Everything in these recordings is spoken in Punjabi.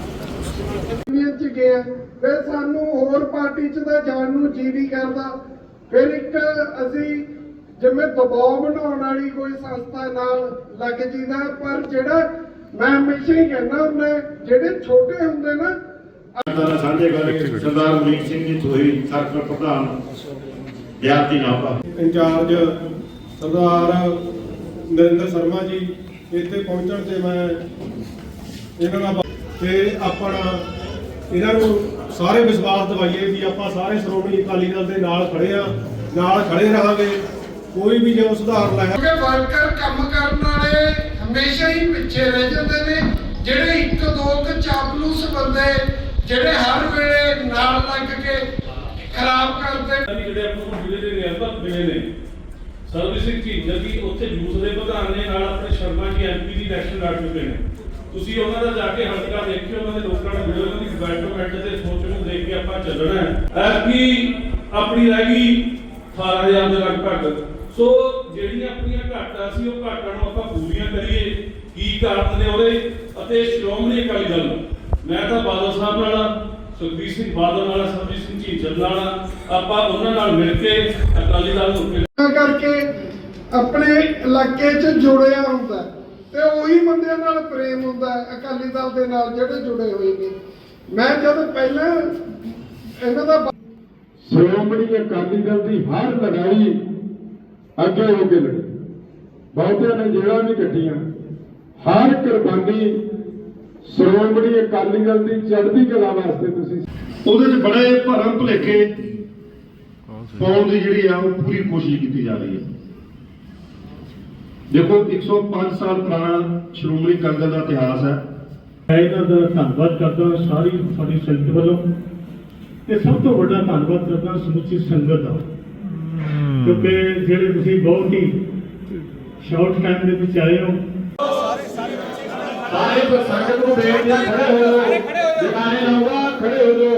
ਯੂਨੀਅਨ ਚ ਗਏ ਆ, ਫਿਰ ਸਾਨੂੰ ਹੋਰ ਪਾਰਟੀ ਚ ਤਾਂ ਜਾਣ ਨੂੰ ਜੀ ਨਹੀਂ ਕਰਦਾ। ਫਿਰ ਇੱਕ ਅਸੀਂ ਜਿਵੇਂ ਦਬਾਅ ਬਣਾਉਣ ਵਾਲੀ ਕੋਈ ਸੰਸਥਾ ਨਾਲ ਲੱਗ ਜੀਦਾ ਪਰ ਜਿਹੜਾ ਮੈਂ ਹਮੇਸ਼ਾ ਹੀ ਕਹਿੰਦਾ ਹੁੰਦਾ ਜਿਹੜੇ ਛੋਟੇ ਹੁੰਦੇ ਨਾ ਦਾ ਸਾਂਝੇ ਘਰ ਸਰਦਾਰ ਮਨੀਤ ਸਿੰਘ ਜੀ ਥੋਈ ਸਰਕਲ ਪ੍ਰਧਾਨ ਵਿਦਿਆਰਥੀ ਨਾਭਾ ਇੰਚਾਰਜ ਸਰਦਾਰ ਨਰਿੰਦਰ ਸ਼ਰਮਾ ਜੀ ਇੱਥੇ ਪਹੁੰਚਣ ਤੇ ਮੈਂ ਇਹਨਾਂ ਦਾ ਤੇ ਆਪਣਾ ਇਹਨਾਂ ਨੂੰ ਸਾਰੇ ਵਿਸ਼ਵਾਸ ਦਿਵਾਈਏ ਵੀ ਆਪਾਂ ਸਾਰੇ ਸ਼੍ਰੋਮਣੀ ਅਕਾਲੀ ਦਲ ਦੇ ਨਾਲ ਖੜੇ ਆ ਨਾਲ ਖੜੇ ਰਹਾਂਗੇ ਕੋਈ ਵੀ ਜੋ ਸੁਧਾਰ ਲੈ ਕਿਉਂਕਿ ਵਰਕਰ ਕੰਮ ਕਰਨ ਵਾਲੇ ਹਮੇਸ਼ਾ ਹੀ ਪਿੱਛੇ ਰਹਿ ਜਾਂਦੇ ਨੇ ਜਿਹੜੇ ਇੱਕ ਦੋ ਕੁ ਚਾਪਲੂਸ ਬੰਦੇ ਜਿਹੜੇ ਹਰ ਵੇਲੇ ਨਾਲ ਲੱਗ ਕੇ ਖਰਾਬ ਕਰਦੇ ਜਿਹੜੇ ਆਪਣੇ ਕੋਲ ਜ਼ਿਲ੍ਹੇ ਦੇ ਨਿਰਭਰ ਮਿਲੇ ਨੇ ਸਰਵਿਸਿੰਗ ਝੀਂਜਰ ਦੀ ਉੱਥੇ ਯੂਥ ਦੇ ਪ੍ਰਧਾਨ ਨੇ ਨਾਲ ਆਪਣੇ ਸ਼ਰਮਾ ਜੀ ਐਮਪੀ ਦੀ ਇਲੈਕਸ਼ਨ ਲੜ ਚੁੱਕੇ ਨੇ। ਤੁਸੀਂ ਉਹਨਾਂ ਦਾ ਜਾ ਕੇ ਹਲਕਾ ਦੇਖਿਓ, ਉਹਨਾਂ ਦੇ ਲੋਕਾਂ ਨਾਲ ਮਿਲਿਓ ਉਹਨਾਂ ਦੀ ਡਿਵੈਲਪਮੈਂਟ ਤੇ ਸੋਚ ਨੂੰ ਦੇਖ ਕੇ ਆਪਾਂ ਚੱਲਣਾ ਹੈ। ਐਤਕੀ ਆਪਣੀ ਰਹਿ ਗਈ 18000 ਦੇ ਲਗਭਗ। ਸੋ ਜਿਹੜੀਆਂ ਆਪਣੀਆਂ ਘਾਟਾਂ ਸੀ, ਉਹ ਘਾਟਾਂ ਨੂੰ ਆਪਾਂ ਪੂਰੀਆਂ ਕਰੀਏ। ਕੀ ਕਾਰਨ ਨੇ ਉਹਦੇ? ਅਤੇ ਸ਼੍ਰੋਮਣੀ ਅਕਾਲੀ ਦਲ, ਮੈਂ ਤਾਂ ਬਾਦਲ ਸਾਹਿਬ ਨਾਲ, ਸੁਖਬੀਰ ਸਿੰਘ ਬਾਦਲ ਨਾਲ, ਸਰਬਜੀਤ ਸਿੰਘ ਝੀਂਜਰ ਨਾਲ, ਆਪਾਂ ਉਹਨਾਂ ਨਾਲ ਮਿਲ ਕੇ ਅਕਾਲੀ ਦਲ ਨੂੰ ਕਰਕੇ ਆਪਣੇ ਇਲਾਕੇ 'ਚ ਜੁੜਿਆ ਹੁੰਦਾ ਤੇ ਉਹੀ ਬੰਦਿਆਂ ਨਾਲ ਪ੍ਰੇਮ ਹੁੰਦਾ ਹੈ, ਅਕਾਲੀ ਦਲ ਦੇ ਨਾਲ ਜਿਹੜੇ ਜੁੜੇ ਹੋਏ ਨੇ। ਮੈਂ ਜਦ ਪਹਿਲਾਂ ਇਹਨਾਂ ਦਾ ਸ਼੍ਰੋਮਣੀ ਅਕਾਲੀ ਦਲ ਦੀ ਹਰ ਲੜਾਈ ਅੱਗੇ ਹੋ ਕੇ ਲੜੀ। ਬਹੁਤਿਆਂ ਨੇ ਜੇਲ੍ਹਾਂ ਵੀ ਕੱਟੀਆਂ। ਹਰ ਕੁਰਬਾਨੀ ਸ਼੍ਰੋਮਣੀ ਅਕਾਲੀ ਦਲ ਦੀ ਚੜ੍ਹਦੀ ਕਲਾ ਵਾਸਤੇ ਤੁਸੀਂ ਉਹਦੇ 'ਚ ਬੜੇ ਭਰਮ ਭੁਲੇਖੇ ਪਾਉਣ ਦੀ ਜਿਹੜੀ ਆ ਉਹ ਪੂਰੀ ਕੋਸ਼ਿਸ਼ ਕੀਤੀ ਜਾ ਰਹੀ ਹੈ। ਦੇਖੋ 105 ਸਾਲ ਪੁਰਾਣਾ ਸ਼੍ਰੋਮਣੀ ਅਕਾਲੀ ਦਲ ਦਾ ਇਤਿਹਾਸ ਹੈ। ਮੈਂ ਇਹਨਾਂ ਦਾ ਧੰਨਵਾਦ ਕਰਦਾ ਸਾਰੀ ਸਾਡੀ ਸੰਗਤ ਵੱਲੋਂ। ਤੇ ਸਭ ਤੋਂ ਵੱਡਾ ਧੰਨਵਾਦ ਕਰਦਾ ਸਮੁੱਚੀ ਸੰਗਤ ਦਾ। ਕਿਉਂਕਿ ਜਿਹੜੇ ਤੁਸੀਂ ਬਹੁਤ ਹੀ ਸ਼ਾਰਟ ਟਾਈਮ ਦੇ ਵਿੱਚ ਆਏ ਹੋ। ਸਾਰੇ ਸੰਗਤ ਨੂੰ ਬੇਨਤੀ ਹੈ, ਖੜੇ ਹੋ ਜਾਓ। ਜਗਾਣੇ ਲਾਉਂਗਾ ਖੜੇ ਹੋ ਜਾਓ।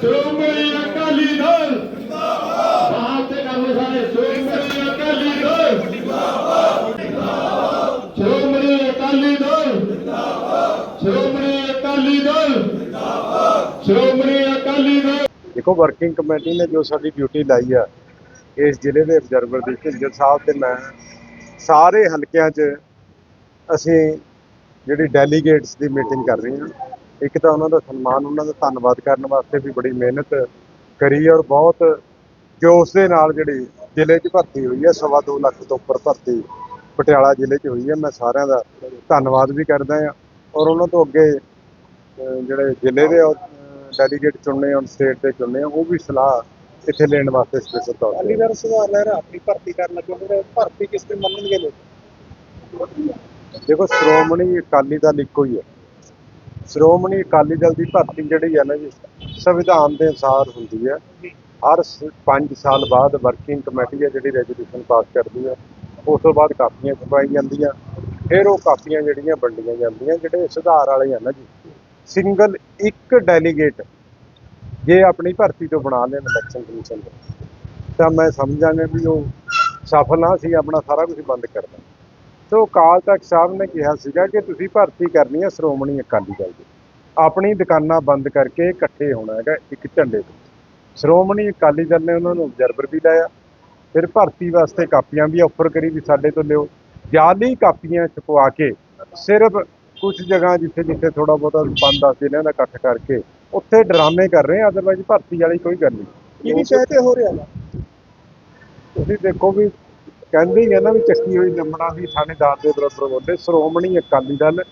ਸ਼੍ਰੋਮਣੀ ਅਕਾਲੀ ਦਲ। ਬਾਤ ਤੇ ਕਰ ਸਾਰੇ ਸ਼੍ਰੋਮਣੀ ਅਕਾਲੀ ਦਲ ਸ਼੍ਰੋਮਣੀ ਅਕਾਲੀ ਦਲ ਸ਼੍ਰੋਮਣੀ ਅਕਾਲੀ ਦਲ ਸ਼੍ਰੋਮਣੀ ਅਕਾਲੀ ਦਲ। ਦੇਖੋ ਵਰਕਿੰਗ ਕਮੇਟੀ ਨੇ ਜੋ ਸਾਡੀ ਡਿਊਟੀ ਲਾਈ ਆ, ਇਸ ਜ਼ਿਲ੍ਹੇ ਦੇ ਅਬਜ਼ਰਵਰ ਦੀ ਝਿੰਜਰ ਸਾਹਿਬ ਤੇ ਮੈਂ, ਸਾਰੇ ਹਲਕਿਆਂ 'ਚ ਅਸੀਂ ਜਿਹੜੀ ਡੈਲੀਗੇਟਸ ਦੀ ਮੀਟਿੰਗ ਕਰ ਰਹੇ ਹਾਂ। ਇੱਕ ਤਾਂ ਉਹਨਾਂ ਦਾ ਸਨਮਾਨ, ਉਹਨਾਂ ਦਾ ਧੰਨਵਾਦ ਕਰਨ ਵਾਸਤੇ ਵੀ ਬੜੀ ਮਿਹਨਤ ਕਰੀ ਔਰ ਬਹੁਤ ਜੋਸ਼ ਦੇ ਨਾਲ ਜਿਹੜੀ ਜ਼ਿਲ੍ਹੇ 'ਚ ਭਰਤੀ ਹੋਈ ਹੈ ਸਵਾ ਦੋ ਲੱਖ ਤੋਂ ਉੱਪਰ ਭਰਤੀ ਪਟਿਆਲਾ ਜ਼ਿਲ੍ਹੇ 'ਚ ਹੋਈ ਹੈ ਮੈਂ ਸਾਰਿਆਂ ਦਾ ਧੰਨਵਾਦ ਵੀ ਕਰਦਾ ਹਾਂ ਔਰ ਉਹਨਾਂ ਤੋਂ ਅੱਗੇ ਜਿਹੜੇ ਜ਼ਿਲ੍ਹੇ ਦੇ ਡੈਲੀਗੇਟ ਚੁਣਨੇ ਔਨ ਸਟੇਟ ਦੇ ਚੁਣਨੇ ਆ ਉਹ ਵੀ ਸਲਾਹ ਇੱਥੇ ਲੈਣ ਵਾਸਤੇ ਸਪੈਸ਼ਲ ਤੌਰ ਤੇ ਅਲੀਗੜ੍ਹ ਸਵਾਲ ਹੈ ਆਪਣੀ ਭਰਤੀ ਕਰਨ ਲੱਗੇ ਫਿਰ ਭਰਤੀ ਕਿਸ ਤੇ ਮੰਨਣਗੇ ਲੋਕ? ਦੇਖੋ ਸ਼੍ਰੋਮਣੀ ਅਕਾਲੀ ਦਲ ਇੱਕੋ ਹੀ ਹੈ। ਸ਼੍ਰੋਮਣੀ ਅਕਾਲੀ ਦਲ ਦੀ ਭਰਤੀ ਜਿਹੜੀ ਹੈ ਨਾ ਜੀ ਸੰਵਿਧਾਨ ਦੇ ਅਨੁਸਾਰ ਹੁੰਦੀ ਹੈ। ਹਰ 5 ਸਾਲ ਬਾਅਦ ਵਰਕਿੰਗ ਕਮੇਟੀ ਹੈ ਜਿਹੜੀ ਰੈਜ਼ੋਲੂਸ਼ਨ ਪਾਸ ਕਰਦੀ ਹੈ। ਉਸ ਤੋਂ ਬਾਅਦ ਕਾਪੀਆਂ ਛਪਾਈ ਜਾਂਦੀਆਂ ਫਿਰ ਉਹ ਕਾਪੀਆਂ ਜਿਹੜੀਆਂ ਵੰਡੀਆਂ ਜਾਂਦੀਆਂ ਜਿਹੜੇ ਸੁਧਾਰ ਵਾਲੇ ਹਨ ਨਾ ਜੀ। ਸਿੰਗਲ ਇੱਕ ਡੈਲੀਗੇਟ ਜੇ ਆਪਣੀ ਭਰਤੀ ਤੋਂ ਬਣਾ ਲੈਣ ਇਲੈਕਸ਼ਨ ਕਮਿਸ਼ਨ ਦੇ ਤਾਂ ਮੈਂ ਸਮਝਾਂਗਾ ਵੀ ਉਹ ਸਫਲ ਨਾ ਸੀ ਆਪਣਾ ਸਾਰਾ ਕੁਝ ਬੰਦ ਕਰਨਾ ਸੋ ਅਕਾਲ ਤਖਤ ਸਾਹਿਬ ਨੇ ਕਿਹਾ ਸੀਗਾ ਕਿ ਤੁਸੀਂ ਭਰਤੀ ਕਰਨੀ ਹੈ ਸ਼੍ਰੋਮਣੀ ਅਕਾਲੀ ਦਲ ਦੀ। ਆਪਣੀ ਦੁਕਾਨਾਂ ਬੰਦ ਕਰਕੇ ਇਕੱਠੇ ਹੋਣਾ ਹੈਗਾ, ਇੱਕ ਝੰਡੇ ਤੋਂ। ਸ਼੍ਰੋਮਣੀ ਅਕਾਲੀ ਦਲ ਨੇ ਉਹਨਾਂ ਨੂੰ ਅਬਜ਼ਰਵਰ ਵੀ ਲਾਇਆ, ਫਿਰ ਭਰਤੀ ਵਾਸਤੇ ਕਾਪੀਆਂ ਵੀ ਆਫਰ ਕਰੀ ਵੀ ਸਾਡੇ ਤੋਂ ਲਿਓ। ਜਾਲੀ ਕਾਪੀਆਂ ਛਪਵਾ ਕੇ ਸਿਰਫ ਕੁਝ ਜਗ੍ਹਾ ਜਿੱਥੇ ਜਿੱਥੇ ਥੋੜਾ ਬਹੁਤਾ 5-10 ਦਿਨਾਂ ਦਾ ਇਕੱਠ ਕਰਕੇ ਉੱਥੇ ਡਰਾਮੇ ਕਰ ਰਹੇ ਆ ਅਦਰਵਾਈਜ਼ ਭਰਤੀ ਵਾਲੀ ਕੋਈ ਗੱਲ ਨਹੀਂ। ਕੀ ਚਾਹਤੇ ਹੋ ਰਿਹਾ ਵਾ। ਤੁਸੀਂ ਦੇਖੋ ਵੀ ਕਹਿੰਦੇ ਹੀ ਆ ਨਾ ਵੀ ਚੱਕੀ ਹੋਈ ਲੰਮਣਾ ਵੀ ਥਾਣੇਦਾਰ ਦੇ ਬਰਾਬਰ ਬੋਲੇ ਸ਼੍ਰੋਮਣੀ ਅਕਾਲੀ ਦਲ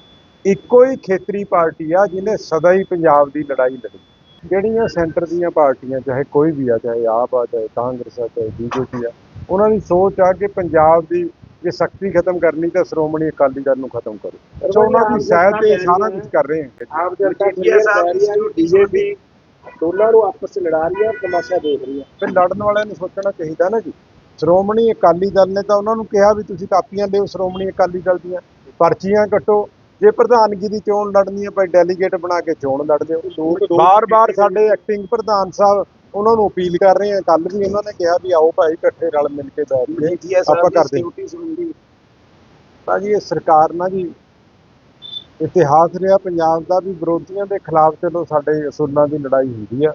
ਇੱਕੋ ਹੀ ਖੇਤਰੀ ਪਾਰਟੀ ਆ ਜਿਹਨੇ ਸਦਾ ਹੀ ਪੰਜਾਬ ਦੀ ਲੜਾਈ ਲੜੀ। ਜਿਹੜੀਆਂ ਸੈਂਟਰ ਦੀਆਂ ਪਾਰਟੀਆਂ ਚਾਹੇ ਕੋਈ ਵੀ ਆ ਚਾਹੇ ਆਪ ਆ ਚਾਹੇ ਕਾਂਗਰਸ ਆ ਚਾਹੇ ਬੀਜੇਪੀ ਆ ਉਹਨਾਂ ਦੀ ਸੋਚ ਆ ਕਿ ਪੰਜਾਬ ਦੀ ਜੇ ਸ਼ਕਤੀ ਖਤਮ ਕਰਨੀ ਤਾਂ ਸ਼੍ਰੋਮਣੀ ਅਕਾਲੀ ਦਲ ਨੂੰ ਖਤਮ ਕਰੋ। ਸੋ ਉਹਨਾਂ ਦੀ ਸਹਿ ਤੇ ਇਹ ਸਾਰਾ ਕੁਝ ਕਰ ਰਹੇ ਹਾਂ। ਆਪ ਜਨਤਾ ਸਾਹਿਬ ਬੀਜੇਪੀ ਦੋਨਾਂ ਨੂੰ ਆਪਸ ਵਿੱਚ ਲੜਾ ਰਹੀ ਹੈ ਤਮਾਸ਼ਾ ਦੇਖ ਰਹੀ ਹੈ। ਫਿਰ ਲੜਨ ਵਾਲਿਆਂ ਨੂੰ ਸੋਚਣਾ ਚਾਹੀਦਾ ਨਾ ਜੀ। ਸ਼੍ਰੋਮਣੀ ਅਕਾਲੀ ਦਲ ਨੇ ਤਾਂ ਉਹਨਾਂ ਨੂੰ ਕਿਹਾ ਵੀ ਤੁਸੀਂ ਕਾਪੀਆਂ ਲਿਓ ਸ਼੍ਰੋਮਣੀ ਅਕਾਲੀ ਦਲ ਦੀਆਂ ਪਰਚੀਆਂ ਕੱਟੋ। ਜੇ ਪ੍ਰਧਾਨਗੀ ਦੀ ਚੋਣ ਲੜਨੀ ਹੈ ਭਾਈ ਡੈਲੀਗੇਟ ਬਣਾ ਕੇ ਚੋਣ ਲੜ ਲਿਓ ਬਾਰ-ਬਾਰ ਸਾਡੇ ਐਕਟਿੰਗ ਪ੍ਰਧਾਨ ਸਾਹਿਬ ਉਹਨਾਂ ਨੂੰ ਅਪੀਲ ਕਰ ਰਹੇ ਆ ਕੱਲ ਵੀ ਉਹਨਾਂ ਨੇ ਕਿਹਾ ਵੀ ਆਓ ਭਾਈ ਇਕੱਠੇ ਰਲ ਮਿਲ ਕੇ ਬੈਠ ਕੇ ਆਪਾਂ ਕਰਦੇ। ਭਾਜੀ ਇਹ ਸਰਕਾਰ ਨਾ ਜੀ ਇਤਿਹਾਸ ਰਿਹਾ ਪੰਜਾਬ ਦਾ ਵੀ ਵਿਰੋਧੀਆਂ ਦੇ ਖਿਲਾਫ ਚਲੋ ਸਾਡੇ ਅਸੂਲਾਂ ਦੀ ਲੜਾਈ ਹੁੰਦੀ ਆ।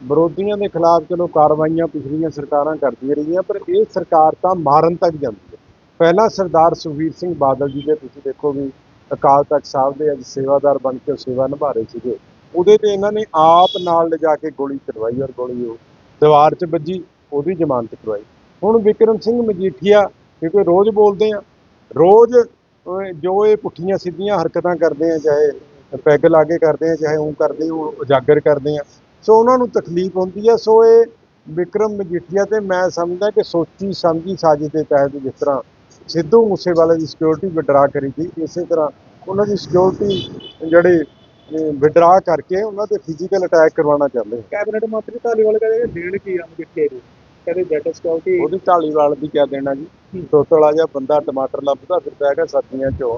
ਵਿਰੋਧੀਆਂ ਦੇ ਖਿਲਾਫ ਚਲੋ ਕਾਰਵਾਈਆਂ ਪਿਛਲੀਆਂ ਸਰਕਾਰਾਂ ਕਰਦੀਆਂ ਰਹੀਆਂ ਪਰ ਇਹ ਸਰਕਾਰ ਤਾਂ ਮਾਰਨ ਤੱਕ ਜਾਂਦੀ ਹੈ। ਪਹਿਲਾਂ ਸਰਦਾਰ ਸੁਖਬੀਰ ਸਿੰਘ ਬਾਦਲ ਜੀ ਦੇ ਤੁਸੀਂ ਦੇਖੋ ਵੀ ਅਕਾਲ ਤਖਤ ਸਾਹਿਬ ਦੇ ਅੱਜ ਸੇਵਾਦਾਰ ਬਣ ਕੇ ਸੇਵਾ ਨਿਭਾ ਰਹੇ ਸੀਗੇ। ਉਹਦੇ ਤੇ ਇਹਨਾਂ ਨੇ ਆਪ ਨਾਲ ਲਿਜਾ ਕੇ ਗੋਲੀ ਚਲਵਾਈ ਔਰ ਗੋਲੀ ਉਹ ਦੀਵਾਰ 'ਚ ਵੱਜੀ, ਉਹਦੀ ਜ਼ਮਾਨਤ ਕਰਵਾਈ। ਹੁਣ ਵਿਕਰਮ ਸਿੰਘ ਮਜੀਠੀਆ ਕਿਉਂਕਿ ਰੋਜ਼ ਬੋਲਦੇ ਆ, ਰੋਜ਼ ਜੋ ਇਹ ਪੁੱਠੀਆਂ ਸਿੱਧੀਆਂ ਹਰਕਤਾਂ ਕਰਦੇ ਆ, ਚਾਹੇ ਪੈਗ ਲਾ ਕੇ ਕਰਦੇ ਆ, ਚਾਹੇ ਉਹ ਕਰਦੇ, ਉਹ ਉਜਾਗਰ ਕਰਦੇ ਆ, ਸੋ ਉਹਨਾਂ ਨੂੰ ਤਕਲੀਫ ਹੁੰਦੀ ਆ, ਸੋ ਇਹ ਵਿਕਰਮ ਮਜੀਠੀਆ ਤੇ ਮੈਂ ਸਮਝਦਾ ਕਿ ਸੋਚੀ ਸਮਝੀ ਸਾਜ਼ਿਸ਼ ਦੇ ਤਹਿਤ ਜਿਸ ਤਰ੍ਹਾਂ ਸਿੱਧੂ ਮੂਸੇਵਾਲੇ ਦੀ ਸਿਕਿਉਰਿਟੀ ਵਿਡਰਾ ਕਰੀ ਸੀ ਇਸੇ ਤਰ੍ਹਾਂ ਉਹਨਾਂ ਦੀ ਸਿਕਿਉਰਿਟੀ ਜਿਹੜੇ ਵਿਡਰਾ ਕਰਕੇ ਉਹਨਾਂ ਤੇ ਫਿਜ਼ੀਕਲ ਅਟੈਕ ਕਰਵਾਉਣਾ ਚਾਹੁੰਦੇ। ਕੈਬਨਿਟ ਮੰਤਰੀ ਧਾਲੀਵਾਲ ਕਹਿੰਦੇ ਦੇਣ ਕੀ ਆ ਮਜੀਠੀਆ ਨੂੰ? ਕਹਿੰਦੇ ਜੈਟ ਸਿਕਿਉਰਿਟੀ ਉਹਦੀ ਢਾਲੀਵਾਲ ਦੀ ਕਿਆ ਦੇਣਾ ਜੀ। ਤੋਤਲਾ ਜਿਹਾ ਬੰਦਾ ਟਮਾਟਰ ਲੱਭਦਾ ਫਿਰਦਾ ਹੈਗਾ ਸਰਦੀਆਂ 'ਚੋਂ।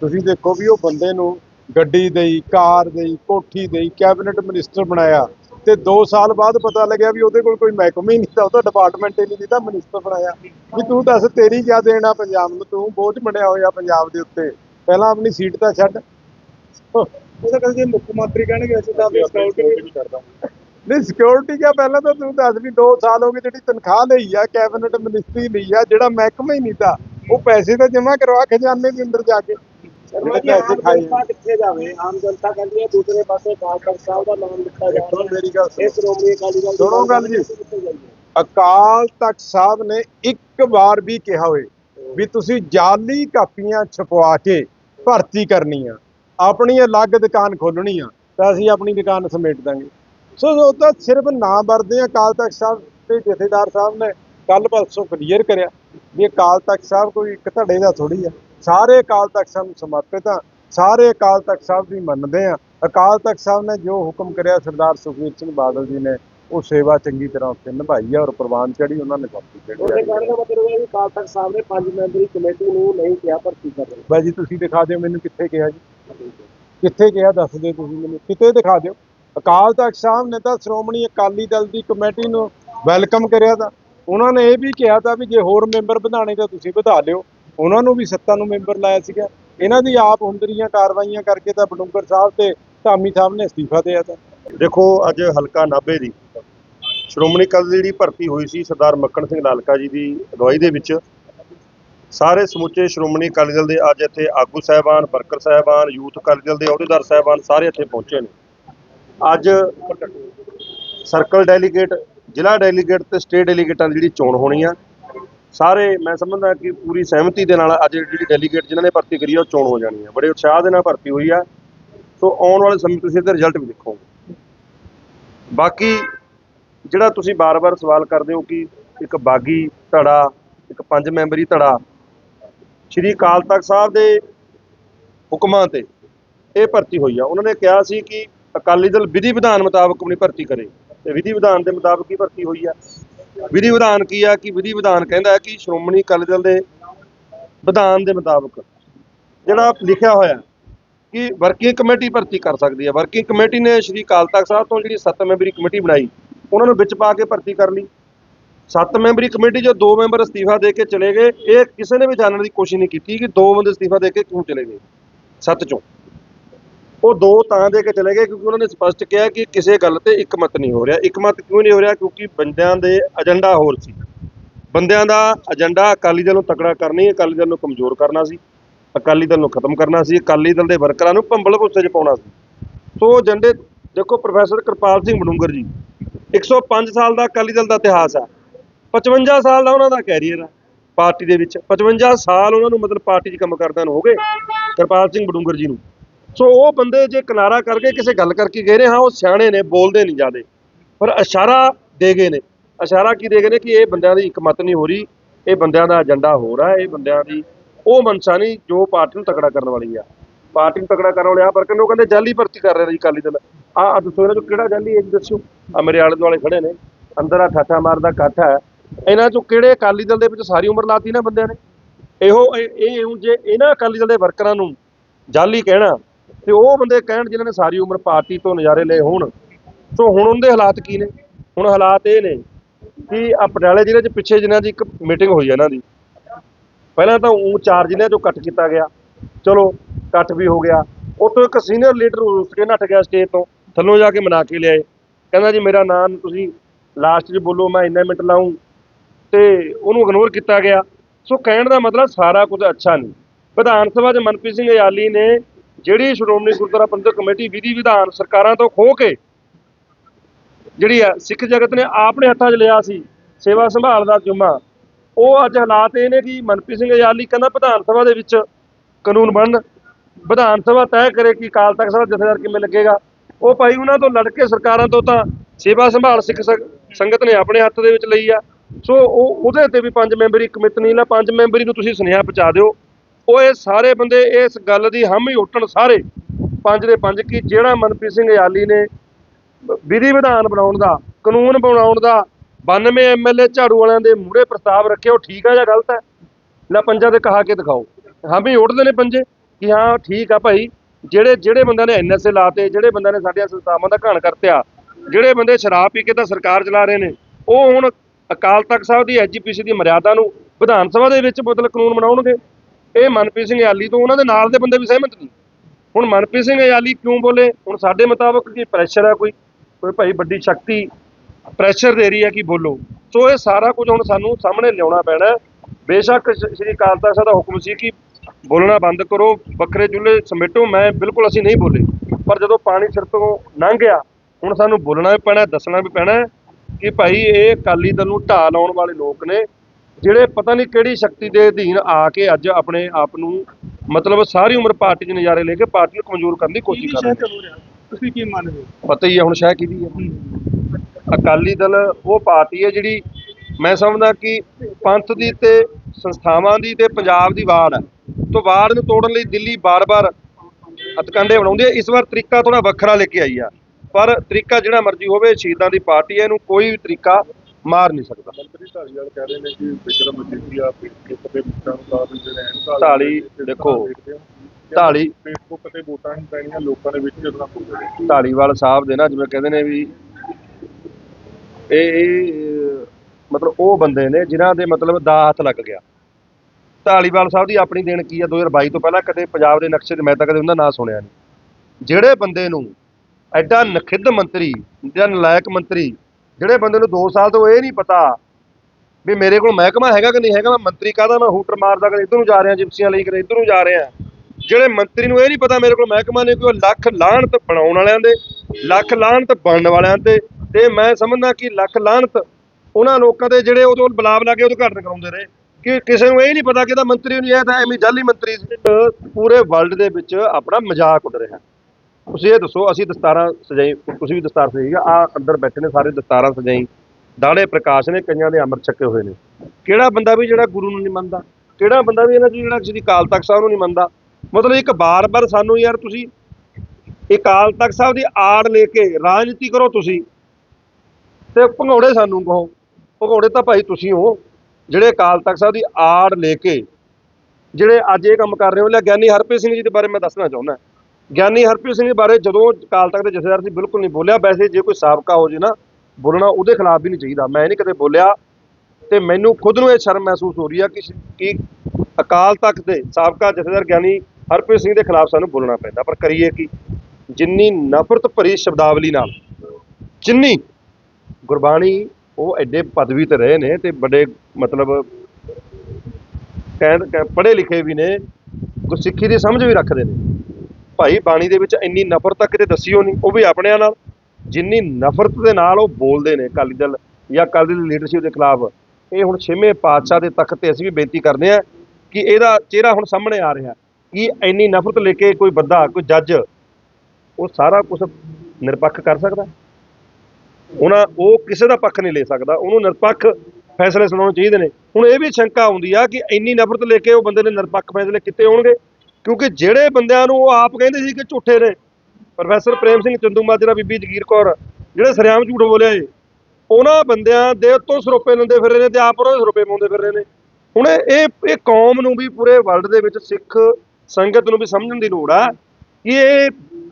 ਤੁਸੀਂ ਦੇਖੋ ਵੀ ਉਹ ਬੰਦੇ ਨੂੰ ਗੱਡੀ ਦੇਈ ਕਾਰ ਦੇਈ ਕੋਠੀ ਦੇਈ ਕੈਬਨਿਟ ਮਿਨਿਸਟਰ ਬਣਾਇਆ। ਤੇ 2 ਸਾਲ ਬਾਅਦ ਪਤਾ ਲੱਗਿਆ ਵੀ ਉਹਦੇ ਕੋਲ ਕੋਈ ਮਹਿਕਮਾ ਹੀ ਨਹੀਂ ਤਾਂ ਉਹਦਾ ਡਿਪਾਰਟਮੈਂਟ ਹੀ ਨਹੀਂ ਦਿੱਤਾ ਮਿਨਿਸਟਰ ਬਣਾਇਆ। ਵੀ ਤੂੰ ਦੱਸ ਤੇਰੀ ਕਿਆ ਦੇਣਾ ਪੰਜਾਬ ਨੂੰ? ਤੂੰ ਬੋਝ ਬਣਿਆ ਹੋਇਆ ਪੰਜਾਬ ਦੇ ਉੱਤੇ। ਪਹਿਲਾਂ ਆਪਣੀ ਸੀਟ ਤਾਂ ਛੱਡ। ਉਹਦਾ ਕਹਿੰਦੇ ਮੁੱਖ ਮੰਤਰੀ ਕਹਿਣਗੇ ਅਸੀਂ ਤਾਂ ਸਿਕਿਉਰਿਟੀ ਨਹੀਂ ਕਰਦਾ ਨਹੀਂ ਸਿਕਿਉਰਿਟੀ ਕਿਆ ਪਹਿਲਾਂ ਤਾਂ ਤੂੰ ਦੱਸ ਵੀ 2 ਸਾਲ ਹੋ ਗਏ ਜਿਹੜੀ ਤਨਖਾਹ ਲਈ ਆ ਕੈਬਨਿਟ ਮਿਨਿਸਟਰੀ ਲਈ ਆ ਜਿਹੜਾ ਮਹਿਕਮਾ ਹੀ ਨਹੀਂ ਤਾਂ ਉਹ ਪੈਸੇ ਤਾਂ ਜਮ੍ਹਾਂ ਕਰਵਾ ਖਜ਼ਾਨੇ ਦੇ ਅੰਦਰ ਜਾ ਕੇ। ਸ਼ਰਮਾ ਜਿਹੜੇ ਜੀ ਪੈਸੇ ਆਮ ਖਾਏ। ਜਨਤਾ ਕਿੱਥੇ ਜਾਵੇ? ਆਮ ਜਨਤਾ ਕਹਿੰਦੀ ਹੈ ਦੂਸਰੇ ਪਾਸੇ ਅਕਾਲ ਤਖਤ ਸਾਹਿਬ ਦਾ ਨਾਮ ਲਿੱਤਾ ਜਾ ਦੇਖੋ ਰਿਹਾ ਮੇਰੀ ਗੱਲ ਇਹ ਸੁਣੋ ਸ਼੍ਰੋਮਣੀ ਅਕਾਲੀ ਦਲ ਦੀ ਸੁਣੋ ਗੱਲ ਜੀ। ਅਕਾਲ ਤਖਤ ਸਾਹਿਬ ਨੇ ਇੱਕ ਵਾਰ ਵੀ ਕਿਹਾ ਹੋਏ ਵੀ ਤੁਸੀਂ ਜਾਲੀ ਕਾਪੀਆਂ ਛਪਵਾ ਕੇ ਭਰਤੀ ਕਰਨੀ ਆ ਆਪਣੀ ਅਲੱਗ ਦੁਕਾਨ ਖੋਲਣੀ ਆ ਤਾਂ ਅਸੀਂ ਆਪਣੀ ਦੁਕਾਨ ਸਮੇਟ ਦਾਂਗੇ। ਸੋ ਉਹ ਤਾਂ ਸਿਰਫ ਨਾਮ ਵਰਦੇ ਆ ਅਕਾਲ ਤਖਤ ਸਾਹਿਬ ਤੇ ਜਥੇਦਾਰ ਸਾਹਿਬ ਨੇ ਕੱਲ ਪਰਸੋਂ ਕਲੀਅਰ ਕਰਿਆ ਵੀ ਅਕਾਲ ਤਖਤ ਸਾਹਿਬ ਕੋਈ ਇੱਕ ਧੜੇ ਦਾ ਥੋੜੀ ਆ। ਸਾਰੇ ਅਕਾਲ ਤਖਤ ਸਾਹਿਬ ਨੂੰ ਸਮਰਪਿਤ ਆ ਸਾਰੇ ਅਕਾਲ ਤਖਤ ਸਾਹਿਬ ਦੀ ਮੰਨਦੇ ਆ। ਅਕਾਲ ਤਖਤ ਸਾਹਿਬ ਨੇ ਜੋ ਹੁਕਮ ਕਰਿਆ ਸਰਦਾਰ ਸੁਖਬੀਰ ਸਿੰਘ ਬਾਦਲ ਜੀ ਨੇ ਉਹ ਸੇਵਾ ਚੰਗੀ ਤਰ੍ਹਾਂ ਉੱਥੇ ਨਿਭਾਈ ਆ ਔਰ ਪ੍ਰਵਾਨ ਚੜੀ ਉਹਨਾਂ ਨੇ ਕਾਪੀ ਉਹਦੇ ਚੜੀ ਕਹਿਣ ਦਾ ਮਤਲਬ ਹੈ ਕਿ ਅਕਾਲ ਤਖਤ ਸਾਹਿਬ ਨੇ ਪੰਜ ਮੈਂਬਰੀ ਕਮੇਟੀ ਨੂੰ ਨਹੀਂ ਕਿਹਾ ਭਰਤੀ ਕਰ ਰਹੇ ਬਾਈ ਜੀ ਤੁਸੀਂ ਦਿਖਾ ਦਿਓ ਮੈਨੂੰ ਕਿੱਥੇ ਕਿਹਾ ਜੀ। ਕਿੱਥੇ ਕਿਹਾ ਦੱਸ ਦਿਓ ਤੁਸੀਂ ਮੈਨੂੰ? ਕਿਤੇ ਦਿਖਾ ਦਿਓ। ਅਕਾਲ ਤਖਤ ਸਾਹਿਬ ਨੇ ਤਾਂ ਸ਼੍ਰੋਮਣੀ ਅਕਾਲੀ ਦਲ ਦੀ ਕਮੇਟੀ ਨੂੰ ਵੈਲਕਮ ਕਰਿਆ ਤਾਂ। ਉਹਨਾਂ ਨੇ ਇਹ ਵੀ ਕਿਹਾ ਤਾਂ ਵੀ ਜੇ ਹੋਰ ਮੈਂਬਰ ਵਧਾਣੇ ਤਾਂ ਤੁਸੀਂ ਵਧਾ ਲਿਓ। ਉਹਨਾਂ ਨੂੰ ਵੀ ਸੱਤਾ ਨੂੰ ਮੈਂਬਰ ਲਾਇਆ ਸੀਗਾ। ਇਹਨਾਂ ਦੀ ਆਪ ਹੁੰਦਰੀਆਂ ਕਾਰਵਾਈਆਂ ਕਰਕੇ ਤਾਂ ਬਡੂੰਗਰ ਸਾਹਿਬ ਤੇ ਧਾਮੀ ਸਾਹਿਬ ਨੇ ਅਸਤੀਫਾ ਦਿਆ ਤਾਂ। ਦੇਖੋ, ਅੱਜ ਹਲਕਾ ਨਾਭੇ ਦੀ ਸ਼੍ਰੋਮਣੀ ਅਕਾਲੀ ਜਿਹੜੀ ਭਰਤੀ ਹੋਈ ਸੀ ਸਰਦਾਰ ਮੱਕਣ ਸਿੰਘ ਲਾਲਕਾ ਜੀ ਦੀ ਅਗਵਾਈ ਦੇ ਵਿੱਚ ਸਾਰੇ ਸਮੁੱਚੇ ਸ਼੍ਰੋਮਣੀ ਅਕਾਲੀ ਦਲ ਦੇ ਅੱਜ ਇੱਥੇ ਆਗੂ ਸਾਹਿਬਾਨ, ਵਰਕਰ ਸਾਹਿਬਾਨ, ਯੂਥ ਅਕਾਲੀ ਦਲ ਦੇ ਅਹੁਦੇਦਾਰ ਸਾਹਿਬਾਨ ਸਾਰੇ ਇੱਥੇ ਪਹੁੰਚੇ ਨੇ। ਅੱਜ ਸਰਕਲ ਡੈਲੀਗੇਟ, ਜ਼ਿਲ੍ਹਾ ਡੈਲੀਗੇਟ ਤੇ ਸਟੇਟ ਡੈਲੀਗੇਟਾਂ ਦੀ ਜਿਹੜੀ ਚੋਣ ਹੋਣੀ ਆ, ਸਾਰੇ ਮੈਂ ਸਮਝਦਾ ਕਿ ਪੂਰੀ ਸਹਿਮਤੀ ਦੇ ਨਾਲ ਅੱਜ ਜਿਹੜੀ ਡੈਲੀਗੇਟ ਜਿਨ੍ਹਾਂ ਨੇ ਭਰਤੀ ਕਰੀ ਆ, ਉਹ ਚੋਣ ਹੋ ਜਾਣੀ ਆ। ਬੜੇ ਉਤਸ਼ਾਹ ਦੇ ਨਾਲ ਭਰਤੀ ਹੋਈ ਆ। ਸੋ ਆਉਣ ਵਾਲੇ ਸਮੇਂ ਤੁਸੀਂ ਇਹਦਾ ਰਿਜ਼ਲਟ ਵੀ ਦੇਖੋਗੇ। ਬਾਕੀ ਜਿਹੜਾ ਤੁਸੀਂ ਬਾਰ-ਬਾਰ ਸਵਾਲ ਕਰਦੇ ਹੋ ਕਿ ਇੱਕ ਬਾਗੀ ਧੜਾ, ਇੱਕ ਪੰਜ ਮੈਂਬਰੀ ਧੜਾ ਸ਼੍ਰੀ ਅਕਾਲ ਤਖਤ ਸਾਹਿਬ ਦੇ ਹੁਕਮਾਂ ਤੇ ਇਹ ਭਰਤੀ ਹੋਈ ਆ। ਉਹਨਾਂ ਨੇ ਕਿਹਾ ਸੀ ਕਿ ਅਕਾਲੀ ਦਲ ਵਿਧੀ ਵਿਧਾਨ ਮੁਤਾਬਕ ਆਪਣੀ ਭਰਤੀ ਕਰੇ। ਤੇ ਵਿਧੀ ਵਿਧਾਨ ਦੇ ਮੁਤਾਬਕ ਹੀ ਭਰਤੀ ਹੋਈ ਆ। ਵਿਧੀ ਵਿਧਾਨ ਕੀ ਆ ਕਿ ਵਿਧੀ ਵਿਧਾਨ ਕਹਿੰਦਾ ਹੈ ਕਿ ਸ਼੍ਰੋਮਣੀ ਅਕਾਲੀ ਦਲ ਦੇ ਵਿਧਾਨ ਦੇ ਮੁਤਾਬਕ ਜਿਹੜਾ ਲਿਖਿਆ ਹੋਇਆ ਕਿ ਵਰਕਿੰਗ ਕਮੇਟੀ ਭਰਤੀ ਕਰ ਸਕਦੀ ਹੈ ਵਰਕਿੰਗ ਕਮੇਟੀ ਨੇ ਸ਼੍ਰੀ ਅਕਾਲ ਤਖਤ ਸਾਹਿਬ ਤੋਂ ਜਿਹੜੀ 7 ਮੈਂਬਰੀ ਕਮੇਟੀ ਬਣਾਈ, ਉਹਨਾਂ ਨੂੰ ਵਿੱਚ ਪਾ ਕੇ ਭਰਤੀ ਕਰ ਲਈ। ਸੱਤ ਮੈਂਬਰੀ ਕਮੇਟੀ ਜੋ ਦੋ ਮੈਂਬਰ ਅਸਤੀਫਾ ਦੇ ਕੇ ਚਲੇ ਗਏ, ਇਹ ਕਿਸੇ ਨੇ ਵੀ ਜਾਣਨ ਦੀ ਕੋਸ਼ਿਸ਼ ਨਹੀਂ ਕੀਤੀ ਕਿ ਦੋ ਬੰਦੇ ਅਸਤੀਫਾ ਦੇ ਕੇ ਕਿਉਂ ਚਲੇ ਗਏ, ਸੱਤ ਚੋਂ। ਉਹ ਦੋ ਤਾਂ ਦੇ ਕੇ ਚਲੇ ਗਏ ਕਿਉਂਕਿ ਉਹਨਾਂ ਨੇ ਸਪਸ਼ਟ ਕਿਹਾ ਕਿ ਕਿਸੇ ਗੱਲ ਤੇ ਇਕਮਤ ਨਹੀਂ ਹੋ ਰਿਹਾ। ਇਕਮਤ ਕਿਉਂ ਨਹੀਂ ਹੋ ਰਿਹਾ? ਕਿਉਂਕਿ ਬੰਦਿਆਂ ਦੇ ਏਜੰਡਾ ਹੋਰ ਸੀ। ਬੰਦਿਆਂ ਦਾ ਏਜੰਡਾ ਅਕਾਲੀ ਦਲ ਨੂੰ ਤਕੜਾ ਕਰਨੀ, ਅਕਾਲੀ ਦਲ ਨੂੰ ਕਮਜ਼ੋਰ ਕਰਨਾ ਸੀ। ਅਕਾਲੀ ਦਲ ਨੂੰ ਖਤਮ ਕਰਨਾ ਸੀ। ਅਕਾਲੀ ਦਲ ਦੇ ਵਰਕਰਾਂ ਨੂੰ ਭੰਬਲ ਭੁੱਸੇ 'ਚ ਪਾਉਣਾ ਸੀ। ਸੋ ਏਜੰਡੇ ਦੇਖੋ ਪ੍ਰੋਫੈਸਰ ਕਿਰਪਾਲ ਸਿੰਘ ਬਡੂੰਗਰ ਜੀ 105 ਸਾਲ ਦਾ ਅਕਾਲੀ ਦਲ ਦਾ ਇਤਿਹਾਸ ਆ। 55 ਸਾਲ ਦਾ ਉਹਨਾਂ ਦਾ ਕੈਰੀਅਰ ਆ ਪਾਰਟੀ ਦੇ ਵਿੱਚ। 55 ਸਾਲ ਉਹਨਾਂ ਨੂੰ ਮਤਲਬ ਪਾਰਟੀ 'ਚ ਕੰਮ ਕਰਦਿਆਂ ਨੂੰ ਹੋ ਗਏ ਕਿਰਪਾਲ ਸਿੰਘ ਬਡੂੰਗਰ ਜੀ ਨੂੰ। ਸੋ ਉਹ ਬੰਦੇ ਜੇ ਕਿਨਾਰਾ ਕਰਕੇ ਕਿਸੇ ਗੱਲ ਕਰਕੇ ਗਏ ਨੇ, ਹਾਂ, ਉਹ ਸਿਆਣੇ ਨੇ, ਬੋਲਦੇ ਨਹੀਂ ਜਿਆਦੇ। ਪਰ ਇਸ਼ਾਰਾ ਦੇ ਗਏ ਨੇ। ਇਸ਼ਾਰਾ ਕੀ ਦੇ ਗਏ ਨੇ ਕਿ ਇਹ ਬੰਦਿਆਂ ਦੀ ਇੱਕ ਮਤ ਨਹੀਂ ਹੋ ਰਹੀ, ਇਹ ਬੰਦਿਆਂ ਦਾ ਏਜੰਡਾ ਹੋ ਆ, ਇਹ ਬੰਦਿਆਂ ਦੀ ਉਹ ਮਨਸ਼ਾ ਨਹੀਂ ਜੋ ਪਾਰਟੀ ਨੂੰ ਤਕੜਾ ਕਰਨ ਵਾਲੀ ਆ। ਪਾਰਟੀ ਨੂੰ ਤਕੜਾ ਕਰਨ ਵਾਲੇ ਆ, ਪਰ ਕਹਿੰਦੇ ਉਹ ਕਹਿੰਦੇ ਜਾਲੀ ਭਰਤੀ ਕਰ ਰਹੇ ਨੇ ਜੀ ਅਕਾਲੀ ਦਲ। ਆ ਦੱਸੋ ਇਹਨਾਂ ਚੋਂ ਕਿਹੜਾ ਜਾਲੀ ਹੈ ਦੱਸਿਓ। ਆ ਮੇਰੇ ਆਲੇ ਦੁਆਲੇ ਖੜੇ ਨੇ। ਅੰਦਰ ਆ ਠਾਠਾ ਮਾਰਦਾ ਇਕੱਠ ਹੈ। ਇਹਨਾਂ ਚੋਂ ਕਿਹੜੇ ਅਕਾਲੀ ਦਲ ਦੇ ਵਿੱਚ ਸਾਰੀ ਉਮਰ ਲਾਤੀ ਨਾ ਬੰਦਿਆਂ ਨੇ? ਇਹੋ ਇਹ ਇਹ ਹੁਣ ਜੇ ਇਹਨਾਂ ਅਕਾਲੀ ਦਲ ਦੇ ਵਰਕਰਾਂ ਨੂੰ ਜਾਲੀ ਕਹਿਣਾ ਤੇ ਉਹ ਬੰਦੇ ਕਹਿਣ ਜਿਨ੍ਹਾਂ ਨੇ ਸਾਰੀ ਉਮਰ ਪਾਰਟੀ ਤੋਂ ਨਜ਼ਾਰੇ ਲਏ ਹੋਣ। ਸੋ ਹੁਣ ਉਹਦੇ ਹਾਲਾਤ ਕੀ ਨੇ? ਹੁਣ ਹਾਲਾਤ ਇਹ ਨੇ ਕਿ ਆ ਪਟਿਆਲੇ ਜ਼ਿਲ੍ਹੇ 'ਚ ਪਿੱਛੇ ਜਿਨ੍ਹਾਂ ਦੀ ਇੱਕ ਮੀਟਿੰਗ ਹੋਈ ਇਹਨਾਂ ਦੀ। ਪਹਿਲਾਂ ਤਾਂ ਉਹ ਚਾਰ ਜ਼ਿਲ੍ਹਿਆਂ ਚੋਂ ਕੱਟ ਕੀਤਾ ਗਿਆ। ਚਲੋ ਕੱਟ ਵੀ ਹੋ ਗਿਆ। ਉੱਥੋਂ ਇੱਕ ਸੀਨੀਅਰ ਲੀਡਰ ਉਸ ਕੇ ਨੱਠ ਗਿਆ ਸਟੇਜ ਤੋਂ, ਥੱਲੋਂ ਜਾ ਕੇ ਮਨਾ ਕੇ ਲਿਆਏ। ਕਹਿੰਦਾ ਜੀ, ਮੇਰਾ ਨਾਮ ਤੁਸੀਂ ਲਾਸਟ 'ਚ ਬੋਲੋ, ਮੈਂ ਇੰਨਾ ਮਿੰਟ ਲਾਊਂ। ਤੇ ਉਹਨੂੰ ਇਗਨੋਰ ਕੀਤਾ ਗਿਆ। ਸੋ ਕਹਿਣ ਦਾ ਮਤਲਬ ਸਾਰਾ ਕੁਝ ਅੱਛਾ ਨਹੀਂ। ਵਿਧਾਨ ਸਭਾ 'ਚ ਮਨਪ੍ਰੀਤ ਸਿੰਘ ਯਾਲੀ ਨੇ ਜਿਹੜੀ ਸ਼੍ਰੋਮਣੀ ਗੁਰਦੁਆਰਾ ਪ੍ਰਬੰਧਕ ਕਮੇਟੀ ਵਿਧੀ ਵਿਧਾਨ ਸਰਕਾਰਾਂ ਤੋਂ ਖੋਹ ਕੇ ਜਿਹੜੀ ਆ ਸਿੱਖ ਜਗਤ ਨੇ ਆਪਣੇ ਹੱਥਾਂ 'ਚ ਲਿਆ ਸੀ, ਸੇਵਾ ਸੰਭਾਲ ਦਾ ਜੁਮਾ, ਉਹ ਅੱਜ ਹਾਲਾਤ ਇਹ ਨੇ ਕਿ ਮਨਪ੍ਰੀਤ ਸਿੰਘ ਯਾਲੀ ਕਹਿੰਦਾ ਵਿਧਾਨ ਸਭਾ ਦੇ ਵਿੱਚ ਕਾਨੂੰਨ ਬਣਨ, ਵਿਧਾਨ ਸਭਾ ਤੈਅ ਕਰੇ ਕਿ ਕਾਲ ਤੱਕ ਸਭਾ ਜਥੇਦਾਰ ਕਿਵੇਂ ਲੱਗੇਗਾ। ਉਹ ਭਾਈ ਉਹਨਾਂ ਤੋਂ ਲੜ ਕੇ ਸਰਕਾਰਾਂ ਤੋਂ ਤਾਂ ਸੇਵਾ ਸੰਭਾਲ ਸਿੱਖ ਸੰਗ- ਸੰਗਤ ਨੇ ਆਪਣੇ ਹੱਥ ਦੇ ਵਿੱਚ ਲਈ ਆ। ਸੋ ਉਹ ਉਹਦੇ ਤੇ ਵੀ ਪੰਜ ਮੈਂਬਰੀ ਕਮੇਟੀ ਨਹੀਂ ਪੰਜ ਮੈਂਬਰੀ ਨੂੰ ਤੁਸੀਂ ਸੁਨੇਹਾ ਪਹੁੰਚਾ ਦਿਓ। ਉਹ ਇਹ ਸਾਰੇ ਬੰਦੇ ਇਸ ਗੱਲ ਦੀ ਹਮ ਹੀ ਉੱਠਣ ਸਾਰੇ। ਪੰਜ ਦੇ ਪੰਜ ਕਿ ਜਿਹੜਾ ਮਨਪ੍ਰੀਤ ਸਿੰਘ ਯਾਲੀ ਨੇ ਵਿਧੀ ਵਿਧਾਨ ਬਣਾਉਣ ਦਾ, ਕਾਨੂੰਨ ਬਣਾਉਣ ਦਾ 92 ਐਮਐਲਏ ਝਾੜੂ ਵਾਲਿਆਂ ਦੇ ਮੂਹਰੇ ਪ੍ਰਸਤਾਵ ਰੱਖਿਆ, ਉਹ ਠੀਕ ਆ ਜਾਂ ਗਲਤ ਹੈ ਲੈ ਪੰਜਾਂ ਤੇ ਕਹਾ ਕੇ ਦਿਖਾਓ। ਹਾਂ ਵੀ ਉੱਠਦੇ ਨੇ ਪੰਜੇ ਕਿ ਹਾਂ, ਠੀਕ ਆ ਭਾਈ। ਜਿਹੜੇ ਜਿਹੜੇ ਬੰਦਿਆਂ ਨੇ ਐਨਐਸਏ ਲਾਤੇ, ਜਿਹੜੇ ਬੰਦਿਆਂ ਨੇ ਸਾਡੀਆਂ ਸੰਸਥਾਵਾਂ ਦਾ ਘਾਣ ਕਰਤਿਆ, ਜਿਹੜੇ ਬੰਦੇ ਸ਼ਰਾਬ ਪੀ ਕੇ ਤਾਂ ਸਰਕਾਰ ਚਲਾ ਰਹੇ ਨੇ, ਉਹ ਹੁਣ ਅਕਾਲ ਤਖਤ ਸਾਹਿਬ ਦੀ ਐਜੀਪੀਸੀ ਦੀ ਮਰਿਆਦਾ ਨੂੰ ਵਿਧਾਨ ਸਭਾ ਦੇ ਵਿੱਚ ਮਤਲਬ ਕਾਨੂੰਨ ਬਣਾਉਣਗੇ। ਇਹ ਮਨਪ੍ਰੀਤ ਸਿੰਘ ਯਾਲੀ ਤੋਂ ਉਹਨਾਂ ਦੇ ਨਾਲ ਦੇ ਬੰਦੇ ਵੀ ਸਹਿਮਤ ਨਹੀਂ। ਹੁਣ ਮਨਪ੍ਰੀਤ ਸਿੰਘ ਯਾਲੀ ਕਿਉਂ ਬੋਲੇ? ਹੁਣ ਸਾਡੇ ਮੁਤਾਬਕ ਕੀ ਪ੍ਰੈਸ਼ਰ ਹੈ ਕੋਈ? ਕੋਈ ਭਾਈ ਵੱਡੀ ਸ਼ਕਤੀ ਪ੍ਰੈਸ਼ਰ ਦੇ ਰਹੀ ਹੈ ਕਿ ਬੋਲੋ। ਸੋ ਇਹ ਸਾਰਾ ਕੁਝ ਹੁਣ ਸਾਨੂੰ ਸਾਹਮਣੇ ਲਿਆਉਣਾ ਪੈਣਾ ਬੇਸ਼ੱਕ ਸ਼੍ਰੀ ਅਕਾਲ ਤਖਤ ਸਾਹਿਬ ਦਾ ਹੁਕਮ ਸੀ ਕਿ ਬੋਲਣਾ ਬੰਦ ਕਰੋ, ਵੱਖਰੇ ਚੁੱਲ੍ਹੇ ਸਮੇਟੋ। ਮੈਂ ਬਿਲਕੁਲ ਅਸੀਂ ਨਹੀਂ ਬੋਲੇ। ਪਰ ਜਦੋਂ ਪਾਣੀ ਸਿਰ ਤੋਂ ਲੰਘ ਗਿਆ, ਹੁਣ ਸਾਨੂੰ ਬੋਲਣਾ ਵੀ ਪੈਣਾ, ਦੱਸਣਾ ਵੀ ਪੈਣਾ ਕਿ ਭਾਈ ਇਹ ਅਕਾਲੀ ਦਲ ਨੂੰ ਢਾਹ ਲਾਉਣ ਵਾਲੇ ਲੋਕ ਨੇ ਜਿਹੜੇ ਪਤਾ ਨਹੀਂ ਕਿਹੜੀ ਸ਼ਕਤੀ ਦੇ ਅਧੀਨ ਆ ਕੇ ਅੱਜ ਆਪਣੇ ਆਪ ਨੂੰ ਮਤਲਬ ਸਾਰੀ ਉਮਰ ਪਾਰਟੀ 'ਚ ਨਜ਼ਾਰੇ ਲੈ ਕੇ ਪਾਰਟੀ ਨੂੰ ਕਮਜ਼ੋਰ ਕਰਨ ਦੀ ਕੋਸ਼ਿਸ਼ ਕਰ ਰਹੇ ਨੇ। ਤੁਸੀਂ ਕੀ ਮੰਨਦੇ ਹੋ? ਪਤਾ ਹੀ ਹੈ ਹੁਣ ਸ਼ਾਇਦ ਕਿਹਦੀ ਹੈ। ਅਕਾਲੀ ਦਲ ਉਹ ਪਾਰਟੀ ਹੈ ਜਿਹੜੀ ਮੈਂ ਸਮਝਦਾ ਕਿ ਪੰਥ ਦੀ ਤੇ ਸੰਸਥਾਵਾਂ ਦੀ ਤੇ ਪੰਜਾਬ ਦੀ ਵਾੜ ਹੈ। ਤੋਂ ਵਾੜ ਨੂੰ ਤੋੜਨ ਲਈ ਦਿੱਲੀ ਬਾਰ-ਬਾਰ ਅਤਕੰਡੇ ਬਣਾਉਂਦੀ ਹੈ। ਇਸ ਵਾਰ ਤਰੀਕਾ ਥੋੜਾ ਵੱਖਰਾ ਲੈ ਕੇ ਆਈ ਆ। ਪਰ ਤਰੀਕਾ ਜਿਹੜਾ ਮਰਜ਼ੀ ਹੋਵੇ ਸ਼ਹੀਦਾਂ ਦੀ ਪਾਰਟੀ ਹੈ ਇਹਨੂੰ ਕੋਈ ਵੀ ਤਰੀਕਾ ਮਾਰ ਨਹੀਂ ਸਕਦਾ। ਮੰਤਰੀ ਢਾਲੀਵਾਲ ਕਹਿ ਰਹੇ ਨੇ ਕਿ ਵਿਕਰਮ ਮਜੀਠੀਆ ਫੇਸਬੁੱਕ ਤੇ ਵੋਟਾਂ ਨੂੰ ਲਾ ਦਿੰਦੇ ਨੇ ਢਾਲੀ ਦੇਖੋ, ਢਾਲੀ- ਫੇਸਬੁੱਕ ਤੇ ਵੋਟਾਂ ਨਹੀਂ ਪੈਣੀਆਂ ਲੋਕਾਂ ਦੇ ਵਿੱਚ ਜਦੋਂ ਹੋ ਜਾਵੇ ਢਾਲੀਵਾਲ ਸਾਹਿਬ ਦੇ ਨਾ ਜਿਵੇਂ ਕਹਿੰਦੇ ਨੇ ਵੀ ਇਹ ਇਹ ਮਤਲਬ ਉਹ ਬੰਦੇ ਨੇ ਜਿਨ੍ਹਾਂ ਦੇ ਮਤਲਬ ਦਾ ਹੱਥ ਲੱਗ ਗਿਆ। ਢਾਲੀਵਾਲ ਸਾਹਿਬ ਦੀ ਆਪਣੀ ਦੇਣ ਕੀ ਆ? 2022 ਤੋਂ ਪਹਿਲਾਂ ਕਦੇ ਪੰਜਾਬ ਦੇ ਨਕਸ਼ੇ 'ਤੇ ਮੈਂ ਤਾਂ ਕਦੇ ਉਹਦਾ ਨਾਂ ਸੁਣਿਆ ਨਹੀਂ। ਜਿਹੜੇ ਬੰਦੇ ਨੂੰ ਐਡਾ ਨਖਿੱਧ ਮੰਤਰੀ ਜਾਂ ਨਲਾਇਕ ਮੰਤਰੀ, ਜਿਹੜੇ ਬੰਦੇ ਨੂੰ 2 ਸਾਲ ਤੋਂ ਇਹ ਨਹੀਂ ਪਤਾ ਵੀ ਮੇਰੇ ਕੋਲ ਮਹਿਕਮਾ ਹੈਗਾ ਕਿ ਨਹੀਂ ਹੈਗਾ, ਮੈਂ ਮੰਤਰੀ ਕਾਹਦਾ, ਮੈਂ ਹੂਟਰ ਮਾਰਦਾ, ਕਦੇ ਇੱਧਰ ਨੂੰ ਜਾ ਰਿਹਾ, ਜਿਪਸੀਆਂ ਲਈ ਕਦੇ ਇੱਧਰ ਨੂੰ ਜਾ ਰਿਹਾ। ਜਿਹੜੇ ਮੰਤਰੀ ਨੂੰ ਇਹ ਨਹੀਂ ਪਤਾ ਮੇਰੇ ਕੋਲ ਮਹਿਕਮਾ ਨੇ ਕਿ ਉਹ ਲੱਖ ਲਾਹਣਤ ਬਣਾਉਣ ਵਾਲਿਆਂ ਦੇ, ਲੱਖ ਲਾਹਣਤ ਬਣਨ ਵਾਲਿਆਂ ਦੇ, ਤੇ ਮੈਂ ਸਮਝਦਾ ਕਿ ਲੱਖ ਲਾਹਣਤ ਉਹਨਾਂ ਲੋਕਾਂ ਦੇ ਜਿਹੜੇ ਉਦੋਂ ਬੁਲਾ ਲਾ ਕੇ ਉਦਘਾਟਨ ਕਰਾਉਂਦੇ ਰਹੇ। ਕਿ ਕਿਸੇ ਨੂੰ ਇਹ ਨਹੀਂ ਪਤਾ ਕਿ ਇਹਦਾ ਮੰਤਰੀ ਨਹੀਂ ਹੈ ਤਾਂ ਐਵੇਂ ਜਾਲੀ ਮੰਤਰੀ ਪੂਰੇ ਵਰਲਡ ਦੇ ਵਿੱਚ ਆਪਣਾ ਮਜ਼ਾਕ ਉੱਡ ਰਿਹਾ। ਤੁਸੀਂ ਇਹ ਦੱਸੋ, ਅਸੀਂ ਦਸਤਾਰਾਂ ਸਜਾਈ, ਤੁਸੀਂ ਵੀ ਦਸਤਾਰ ਸਜਾਈ ਆ ਅੰਦਰ ਬੈਠੇ ਨੇ ਸਾਰੇ ਦਸਤਾਰਾਂ ਸਜਾਈ। ਦਾੜੇ ਪ੍ਰਕਾਸ਼ ਨੇ, ਕਈਆਂ ਦੇ ਅੰਮ੍ਰਿਤ ਛੱਕੇ ਹੋਏ ਨੇ। ਕਿਹੜਾ ਬੰਦਾ ਵੀ ਜਿਹੜਾ ਗੁਰੂ ਨੂੰ ਨਹੀਂ ਮੰਨਦਾ? ਕਿਹੜਾ ਬੰਦਾ ਵੀ ਇਹਨਾਂ 'ਚ ਜਿਹੜਾ ਸ਼੍ਰੀ ਅਕਾਲ ਤਖਤ ਸਾਹਿਬ ਨੂੰ ਨਹੀਂ ਮੰਨਦਾ? ਮਤਲਬ ਇੱਕ ਬਾਰ-ਬਾਰ ਸਾਨੂੰ ਯਾਰ ਤੁਸੀਂ ਇਹ ਅਕਾਲ ਤਖਤ ਸਾਹਿਬ ਦੀ ਆੜ ਲੈ ਕੇ ਰਾਜਨੀਤੀ ਕਰੋ ਤੁਸੀਂ ਤੇ ਭੰਗੌੜੇ ਸਾਨੂੰ ਕਹੋ। ਭੰਗੌੜੇ ਤਾਂ ਭਾਈ ਤੁਸੀਂ ਹੋ, ਜਿਹੜੇ ਅਕਾਲ ਤਖਤ ਸਾਹਿਬ ਦੀ ਆੜ ਲੈ ਕੇ, ਜਿਹੜੇ ਅੱਜ ਇਹ ਕੰਮ ਕਰ ਰਹੇ ਹੋ, ਲੈ ਗਿਆਨੀ ਹਰਪ੍ਰੀਤ ਸਿੰਘ ਜੀ ਦੇ ਬਾਰੇ ਮੈਂ ਦੱਸਣਾ ਚਾਹੁੰਦਾ। ਗਿਆਨੀ ਹਰਪ੍ਰੀਤ ਸਿੰਘ ਦੇ ਬਾਰੇ ਜਦੋਂ ਅਕਾਲ ਤਖਤ ਦੇ ਜਥੇਦਾਰ ਸੀ, ਬਿਲਕੁਲ ਨਹੀਂ ਬੋਲਿਆ। ਵੈਸੇ ਜੇ ਕੋਈ ਸਾਬਕਾ ਹੋ ਜੇ ਨਾ, ਬੋਲਣਾ ਉਹਦੇ ਖਿਲਾਫ ਵੀ ਨਹੀਂ ਚਾਹੀਦਾ। ਮੈਂ ਨਹੀਂ ਕਦੇ ਬੋਲਿਆ ਤੇ ਮੈਨੂੰ ਖੁਦ ਨੂੰ ਇਹ ਸ਼ਰਮ ਮਹਿਸੂਸ ਹੋ ਰਹੀ ਆ ਕਿ ਸ਼- ਅਕਾਲ ਤਖਤ ਦੇ ਸਾਬਕਾ ਜਥੇਦਾਰ ਗਿਆਨੀ ਹਰਪ੍ਰੀਤ ਸਿੰਘ ਦੇ ਖਿਲਾਫ ਸਾਨੂੰ ਬੋਲਣਾ ਪੈਂਦਾ। ਪਰ ਕਰੀਏ ਕੀ? ਜਿੰਨੀ ਨਫ਼ਰਤ ਭਰੀ ਸ਼ਬਦਾਵਲੀ ਨਾਲ, ਜਿੰਨੀ ਗੁਰਬਾਣੀ ਉਹ ਐਡੇ ਪਦਵੀ ਤੇ ਰਹੇ ਨੇ ਤੇ ਬੜੇ ਮਤਲਬ ਕਹਿ, ਪੜ੍ਹੇ ਲਿਖੇ ਵੀ ਨੇ, ਗੁਰਸਿੱਖੀ ਦੀ ਸਮਝ ਵੀ ਰੱਖਦੇ ਨੇ। ਭਾਈ ਬਾਣੀ ਦੇ ਵਿੱਚ ਇੰਨੀ ਨਫ਼ਰਤ ਤਾਂ ਕਿਤੇ ਦੱਸਿਓ ਨਹੀਂ, ਉਹ ਵੀ ਆਪਣਿਆਂ ਨਾਲ। ਜਿੰਨੀ ਨਫ਼ਰਤ ਦੇ ਨਾਲ ਉਹ ਬੋਲਦੇ ਨੇ ਅਕਾਲੀ ਦਲ ਜਾਂ ਅਕਾਲੀ ਦਲ ਲੀਡਰਸ਼ਿਪ ਦੇ ਖਿਲਾਫ। ਇਹ ਹੁਣ ਛੇਵੇਂ ਪਾਤਸ਼ਾਹ ਦੇ ਤਖਤ ਤੇ ਅਸੀਂ ਵੀ ਬੇਨਤੀ ਕਰਦੇ ਹਾਂ ਕਿ ਇਹਦਾ ਚਿਹਰਾ ਹੁਣ ਸਾਹਮਣੇ ਆ ਰਿਹਾ। ਕਿ ਇੰਨੀ ਨਫ਼ਰਤ ਲੈ ਕੇ ਕੋਈ ਬੰਦਾ, ਕੋਈ ਜੱਜ, ਉਹ ਸਾਰਾ ਕੁਝ ਨਿਰਪੱਖ ਕਰ ਸਕਦਾ। ਉਹਨਾਂ ਉਹ ਕਿਸੇ ਦਾ ਪੱਖ ਨਹੀਂ ਲੈ ਸਕਦਾ। ਉਹਨੂੰ ਨਿਰਪੱਖ ਫੈਸਲੇ ਸੁਣਾਉਣੇ ਚਾਹੀਦੇ ਨੇ। ਹੁਣ ਇਹ ਵੀ ਸ਼ੰਕਾ ਆਉਂਦੀ ਆ ਕਿ ਇੰਨੀ ਨਫ਼ਰਤ ਲੈ ਕੇ ਉਹ ਬੰਦੇ ਨੇ ਨਿਰਪੱਖ ਫੈਸਲੇ ਕਿੱਥੇ ਹੋਣਗੇ। ਕਿਉਂਕਿ ਜਿਹੜੇ ਬੰਦਿਆਂ ਨੂੰ ਉਹ ਆਪ ਕਹਿੰਦੇ ਸੀ ਕਿ ਝੂਠੇ ਨੇ, ਪ੍ਰੋਫੈਸਰ ਪ੍ਰੇਮ ਸਿੰਘ ਚੰਦੂਮਾਜਰਾ ਬੀਬੀ ਜਗੀਰ ਕੌਰ, ਜਿਹੜੇ ਸਰਿਆਮ ਝੂਠ ਬੋਲਿਆ ਏ ਉਹਨਾਂ ਬੰਦਿਆਂ ਦੇ ਤੋਂ ਸਰੋਪੇ ਲੈਂਦੇ ਫਿਰ ਰਹੇ ਨੇ ਤੇ ਆਪ ਉਹਨਾਂ ਦੇ ਸਰੋਪੇ ਪਾਉਂਦੇ ਫਿਰ ਰਹੇ ਨੇ। ਹੁਣ ਇਹ ਇਹ ਕੌਮ ਨੂੰ ਵੀ ਪੂਰੇ ਵਰਲਡ ਦੇ ਵਿੱਚ ਸਿੱਖ ਸੰਗਤ ਨੂੰ ਵੀ ਸਮਝਣ ਦੀ ਲੋੜ ਆ ਕਿ ਇਹ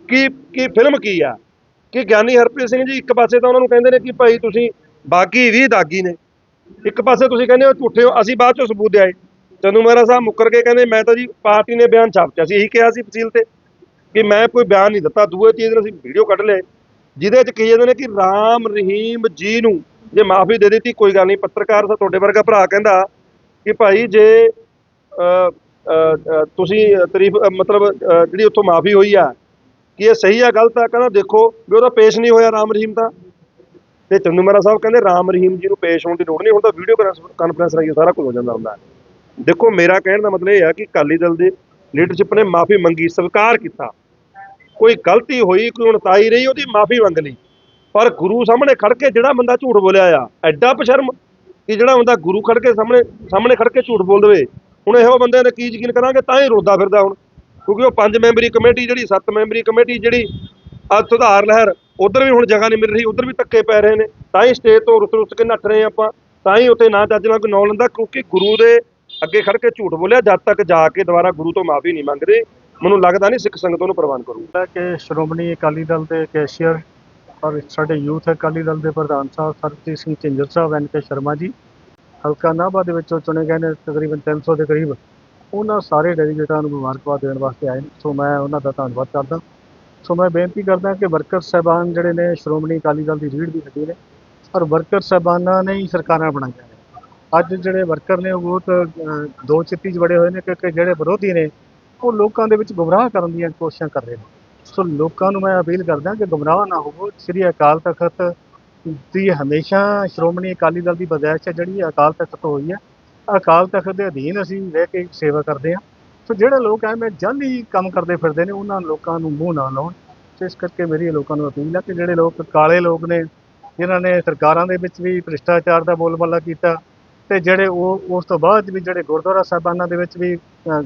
ਕੀ ਕੀ ਫਿਲਮ ਕੀ ਆ? ਕਿ ਗਿਆਨੀ ਹਰਪ੍ਰੀਤ ਸਿੰਘ ਜੀ ਇੱਕ ਪਾਸੇ ਤਾਂ ਉਹਨਾਂ ਨੂੰ ਕਹਿੰਦੇ ਨੇ ਕਿ ਭਾਈ ਤੁਸੀਂ ਬਾਗੀ ਵੀ ਦਾਗੀ ਨੇ, ਇੱਕ ਪਾਸੇ ਤੁਸੀਂ ਕਹਿੰਦੇ ਹੋ ਝੂਠੇ ਹੋ, ਅਸੀਂ ਬਾਅਦ ਚੋਂ ਸਬੂਤ ਆਏ ਚੰਦੂ ਮਹਾਰਾਜ ਸਾਹਿਬ ਮੁੱਕਰ ਕੇ ਕਹਿੰਦੇ ਮੈਂ ਤਾਂ ਜੀ ਪਾਰਟੀ ਨੇ ਬਿਆਨ ਛਾਪਿਆ ਸੀ ਇਹੀ ਕਿਹਾ ਸੀ ਫਸੀਲ ਤੇ ਕਿ ਮੈਂ ਕੋਈ ਬਿਆਨ ਨਹੀਂ ਦਿੱਤਾ। ਦੂਏ ਚੀਜ਼ ਨੂੰ ਅਸੀਂ ਵੀਡੀਓ ਕੱਢ ਲਏ ਜਿਹਦੇ ਚ ਕਹੀ ਜਾਂਦੇ ਨੇ ਕਿ ਰਾਮ ਰਹੀਮ ਜੀ ਨੂੰ ਜੇ ਮਾਫੀ ਦੇ ਦਿੱਤੀ ਕੋਈ ਗੱਲ ਨਹੀਂ। ਪੱਤਰਕਾਰ ਤਾਂ ਤੁਹਾਡੇ ਵਰਗਾ ਭਰਾ ਕਹਿੰਦਾ ਕਿ ਭਾਈ ਜੇ ਅ, ਤੁਸੀਂ ਤਾਰੀਫ ਮਤਲਬ ਜਿਹੜੀ ਉੱਥੋਂ ਮਾਫੀ ਹੋਈ ਆ ਕਿ ਇਹ ਸਹੀ ਆ ਗਲਤ ਆ ਕਹਿੰਦਾ ਦੇਖੋ ਵੀ ਉਹਦਾ ਪੇਸ਼ ਨਹੀਂ ਹੋਇਆ ਰਾਮ ਰਹੀਮ ਦਾ। ਤੇ ਚੰਦੂ ਮਹਾਰਾਜ ਸਾਹਿਬ ਕਹਿੰਦੇ ਰਾਮ ਰਹੀਮ ਜੀ ਨੂੰ ਪੇਸ਼ ਹੋਣ ਦੀ ਲੋੜ ਨਹੀਂ ਹੁਣ ਤਾਂ ਵੀਡੀਓ ਕਾਨਫਰੰਸ ਰਾਹੀਂ ਸਾਰਾ ਕੁਝ ਹੋ ਜਾਂਦਾ ਹੁੰਦਾ। ਦੇਖੋ, ਮੇਰਾ ਕਹਿਣ ਦਾ ਮਤਲਬ ਇਹ ਹੈ ਕਿ ਅਕਾਲੀ ਦਲ ਦੇ ਲੀਡਰਸ਼ਿਪ ਨੇ ਮਾਫੀ ਮੰਗੀ, ਸਵੀਕਾਰ ਕੀਤਾ। ਕੋਈ ਗਲਤੀ ਹੋਈ, ਕੋਈ ਉਣਤਾਈ ਰਹੀ, ਉਹਦੀ ਮਾਫੀ ਮੰਗ ਲਈ। ਪਰ ਗੁਰੂ ਸਾਹਮਣੇ ਖੜ ਕੇ ਜਿਹੜਾ ਬੰਦਾ ਝੂਠ ਬੋਲਿਆ ਆ, ਐਡਾ ਬਸ਼ਰਮ ਕਿ ਜਿਹੜਾ ਬੰਦਾ ਗੁਰੂ ਖੜ ਕੇ ਸਾਹਮਣੇ ਸਾਹਮਣੇ ਖੜ ਕੇ ਝੂਠ ਬੋਲ ਦੇਵੇ। ਹੁਣ ਇਹੋ ਬੰਦਿਆਂ ਨੇ ਕੀ ਯਕੀਨ ਕਰਾਂਗੇ? ਤਾਂ ਹੀ ਰੋਦਾ ਫਿਰਦਾ ਹੁਣ। ਕਿਉਂਕਿ ਉਹ ਪੰਜ ਮੈਂਬਰੀ ਕਮੇਟੀ ਜਿਹੜੀ, ਸੱਤ ਮੈਂਬਰੀ ਕਮੇਟੀ ਜਿਹੜੀ ਅੱਜ ਸੁਧਾਰ ਲਹਿਰ, ਉਧਰ ਵੀ ਹੁਣ ਜਗ੍ਹਾ ਨਹੀਂ ਮਿਲ ਰਹੀ, ਉਧਰ ਵੀ ਧੱਕੇ ਪੈ ਰਹੇ ਨੇ। ਤਾਂ ਹੀ ਸਟੇਜ ਤੋਂ ਰੁੱਤ ਰੁੱਤ ਕੇ ਨੱਠ ਰਹੇ ਆਪਾਂ। ਤਾਂ ਹੀ ਉੱਥੇ ਨਾ ਚੱਜ ਨਾਲ ਕੋਈ ਨਾਂ ਲੈਂਦਾ, ਕਿਉਂਕਿ ਗੁਰੂ ਦੇ ਅੱਗੇ ਖੜ ਕੇ ਝੂਠ ਬੋਲਿਆ, ਜਦ ਤੱਕ ਜਾ ਕੇ ਦੁਬਾਰਾ ਗੁਰੂ ਤੋਂ ਮਾਫੀ ਨਹੀਂ ਮੰਗਦੇ, ਮੈਨੂੰ ਲੱਗਦਾ ਨਹੀਂ ਸਿੱਖ ਸੰਗਤ ਉਹਨੂੰ ਪ੍ਰਵਾਨ ਕਰੂ ਕਿ ਸ਼੍ਰੋਮਣੀ ਅਕਾਲੀ ਦਲ ਦੇ ਕੈਸ਼ੀਅਰ ਔਰ ਸਾਡੇ ਯੂਥ ਅਕਾਲੀ ਦਲ ਦੇ ਪ੍ਰਧਾਨ ਸਾਹਿਬ ਸਰਜੀਤ ਸਿੰਘ ਝਿੰਜਰ ਸਾਹਿਬ, ਐਨ ਕੇ ਸ਼ਰਮਾ ਜੀ, ਹਲਕਾ ਨਾਭਾ ਦੇ ਵਿੱਚੋਂ ਚੁਣੇ ਗਏ ਨੇ ਤਕਰੀਬਨ 300 ਦੇ ਕਰੀਬ। ਉਹਨਾਂ ਸਾਰੇ ਡੈਲੀਗੇਟਾਂ ਨੂੰ ਮੁਬਾਰਕਬਾਦ ਦੇਣ ਵਾਸਤੇ ਆਏ ਨੇ। ਸੋ ਮੈਂ ਉਹਨਾਂ ਦਾ ਧੰਨਵਾਦ ਕਰਦਾ। ਸੋ ਮੈਂ ਬੇਨਤੀ ਕਰਦਾ ਕਿ ਵਰਕਰ ਸਾਹਿਬਾਨ ਜਿਹੜੇ ਨੇ ਸ਼੍ਰੋਮਣੀ ਅਕਾਲੀ ਦਲ ਦੀ ਰੀੜ ਦੀ ਹੱਡੀ ਨੇ ਔਰ ਵਰਕਰ ਸਾਹਿਬਾਨਾਂ ਨੇ ਹੀ ਸਰਕਾਰਾਂ ਬਣਾਈਆਂ ਨੇ। ਅੱਜ ਜਿਹੜੇ ਵਰਕਰ ਨੇ ਉਹ ਬਹੁਤ ਦੋ ਚਿੱਤੀ 'ਚ ਬੜੇ ਹੋਏ ਨੇ ਕਿਉਂਕਿ ਜਿਹੜੇ ਵਿਰੋਧੀ ਨੇ, ਉਹ ਲੋਕਾਂ ਦੇ ਵਿੱਚ ਗੁੰਮਰਾਹ ਕਰਨ ਦੀਆਂ ਕੋਸ਼ਿਸ਼ਾਂ ਕਰ ਰਹੇ ਨੇ। ਸੋ ਲੋਕਾਂ ਨੂੰ ਮੈਂ ਅਪੀਲ ਕਰਦਾ ਕਿ ਗੁੰਮਰਾਹ ਨਾ ਹੋਵੋ। ਸ੍ਰੀ ਅਕਾਲ ਤਖਤ ਦੀ ਹਮੇਸ਼ਾ ਸ਼੍ਰੋਮਣੀ ਅਕਾਲੀ ਦਲ ਦੀ ਬਜ਼ਾਇਸ਼ ਹੈ, ਜਿਹੜੀ ਅਕਾਲ ਤਖਤ ਤੋਂ ਹੋਈ ਹੈ। ਅਕਾਲ ਤਖਤ ਦੇ ਅਧੀਨ ਅਸੀਂ ਰਹਿ ਕੇ ਸੇਵਾ ਕਰਦੇ ਹਾਂ। ਸੋ ਜਿਹੜੇ ਲੋਕ ਐਵੇਂ ਜਲਦੀ ਕੰਮ ਕਰਦੇ ਫਿਰਦੇ ਨੇ, ਉਹਨਾਂ ਲੋਕਾਂ ਨੂੰ ਮੂੰਹ ਨਾ ਲਾਉਣ। ਤੇ ਇਸ ਕਰਕੇ ਮੇਰੀ ਲੋਕਾਂ ਨੂੰ ਅਪੀਲ ਹੈ ਕਿ ਜਿਹੜੇ ਲੋਕ, ਕਾਲੇ ਲੋਕ ਨੇ, ਜਿਨ੍ਹਾਂ ਨੇ ਸਰਕਾਰਾਂ ਦੇ ਵਿੱਚ ਵੀ ਭ੍ਰਿਸ਼ਟਾਚਾਰ ਦਾ ਬੋਲਬਾਲਾ ਕੀਤਾ ਤੇ ਜਿਹੜੇ ਉਹ, ਉਸ ਤੋਂ ਬਾਅਦ ਵੀ ਜਿਹੜੇ ਗੁਰਦੁਆਰਾ ਸਾਹਿਬਾਨਾਂ ਦੇ ਵਿੱਚ ਵੀ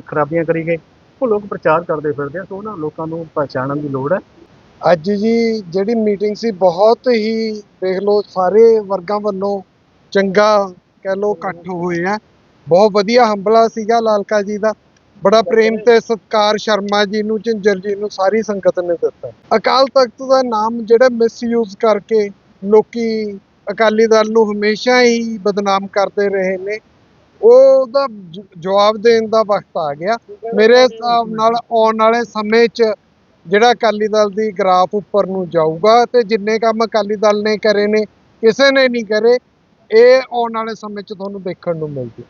ਖਰਾਬੀਆਂ ਕਰੀ ਗਏ, ਉਹ ਲੋਕ ਪ੍ਰਚਾਰ ਕਰਦੇ ਫਿਰਦੇ ਆ ਸੋ ਉਹਨਾਂ ਲੋਕਾਂ ਨੂੰ ਪਛਾਣਨ ਦੀ ਲੋੜ ਹੈ। ਅੱਜ ਜੀ ਜਿਹੜੀ ਮੀਟਿੰਗ ਸੀ, ਬਹੁਤ ਹੀ ਦੇਖ ਲਓ, ਸਾਰੇ ਵਰਗਾਂ ਵੱਲੋਂ ਚੰਗਾ ਕਹਿ ਲਓ, ਇਕੱਠ ਹੋਏ ਆ। ਬਹੁਤ ਵਧੀਆ ਹੰਬਲਾ ਸੀਗਾ ਲਾਲਕਾ ਜੀ ਦਾ। ਬੜਾ ਪ੍ਰੇਮ ਤੇ ਸਤਿਕਾਰ ਸ਼ਰਮਾ ਜੀ ਨੂੰ, ਝਿੰਜਰ ਜੀ ਨੂੰ, ਸਾਰੀ ਸੰਗਤ ਨੇ ਦਿੱਤਾ। ਅਕਾਲ ਤਖਤ ਦਾ ਨਾਮ ਜਿਹੜਾ ਮਿਸਯੂਜ਼ ਕਰਕੇ ਲੋਕੀ ਅਕਾਲੀ ਦਲ ਨੂੰ ਹਮੇਸ਼ਾ ਹੀ ਬਦਨਾਮ ਕਰਦੇ ਰਹੇ ਨੇ। ਉਹਦਾ ਜਵਾਬ ਦੇਣ ਦਾ ਵਕਤ ਆ ਗਿਆ। ਮੇਰੇ ਹਿਸਾਬ ਨਾਲ ਆਉਣ ਵਾਲੇ ਸਮੇਂ 'ਚ ਜਿਹੜਾ ਅਕਾਲੀ ਦਲ ਦੀ ਗ੍ਰਾਫ ਉੱਪਰ ਨੂੰ ਜਾਊਗਾ ਤੇ ਜਿੰਨੇ ਕੰਮ ਅਕਾਲੀ ਦਲ ਨੇ ਕਰੇ ਨੇ, ਕਿਸੇ ਨੇ ਨਹੀਂ ਕਰੇ, ਇਹ ਆਉਣ ਵਾਲੇ ਸਮੇਂ 'ਚ ਤੁਹਾਨੂੰ ਦੇਖਣ ਨੂੰ ਮਿਲ ਜੂ